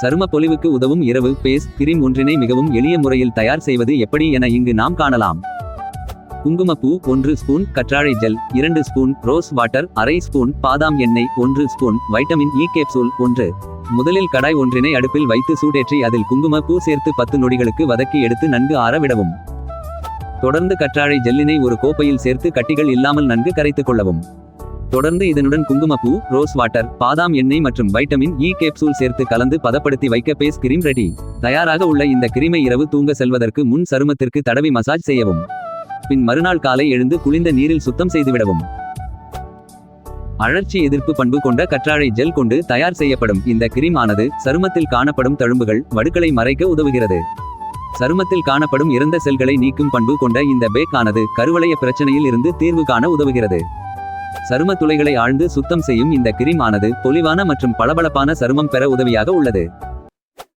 சரும பொலிவுக்கு உதவும் இரவு பேஸ் கிரீம் ஒன்றினை மிகவும் எளிய முறையில் தயார் செய்வது எப்படி என இங்கு நாம் காணலாம். குங்குமப்பூ ஒன்று ஸ்பூன் கற்றாழை ஜெல் இரண்டு ஸ்பூன் ரோஸ் வாட்டர் அரை ஸ்பூன் பாதாம் எண்ணெய் ஒன்று ஸ்பூன் வைட்டமின் இ கேப்சூல் ஒன்று. முதலில் கடாய் ஒன்றினை அடுப்பில் வைத்து சூடேற்றி அதில் குங்குமப்பூ சேர்த்து பத்து நொடிகளுக்கு வதக்கி எடுத்து நன்கு ஆறவிடவும் தொடர்ந்து கற்றாழை ஜெல்லினை ஒரு கோப்பையில் சேர்த்து கட்டிகள் இல்லாமல் நன்கு கரைத்துக் கொள்ளவும். தொடர்ந்து இதனுடன் குங்குமப்பூ ரோஸ் வாட்டர் பாதாம் எண்ணெய் மற்றும் வைட்டமின் இ கேப்சூல் சேர்த்து கலந்து பதப்படுத்தி வைக்க பேஸ் கிரீம் ரெடி தயாராக உள்ள இந்த கிரீமை இரவு தூங்க செல்வதற்கு முன் சருமத்திற்கு தடவி மசாஜ் செய்யவும். பின் மறுநாள் காலை எழுந்து குளிர்ந்த நீரில் சுத்தம் செய்துவிடவும். அழற்சி எதிர்ப்பு பண்பு கொண்ட கற்றாழை ஜெல் கொண்டு தயார் செய்யப்படும். இந்த கிரீம் ஆனது சருமத்தில் காணப்படும் தழும்புகள் வடுக்களை மறைக்க உதவுகிறது. சருமத்தில் காணப்படும் இறந்த செல்களை நீக்கும் பண்பு கொண்ட இந்த பேக் ஆனது கருவளைய பிரச்சனையில் இருந்து தீர்வு காண உதவுகிறது. சரும துளைகளை ஆழ்ந்து சுத்தம் செய்யும் இந்த கிரீம் ஆனது பொலிவான மற்றும் பளபளப்பான சருமம் பெற உதவியாக உள்ளது.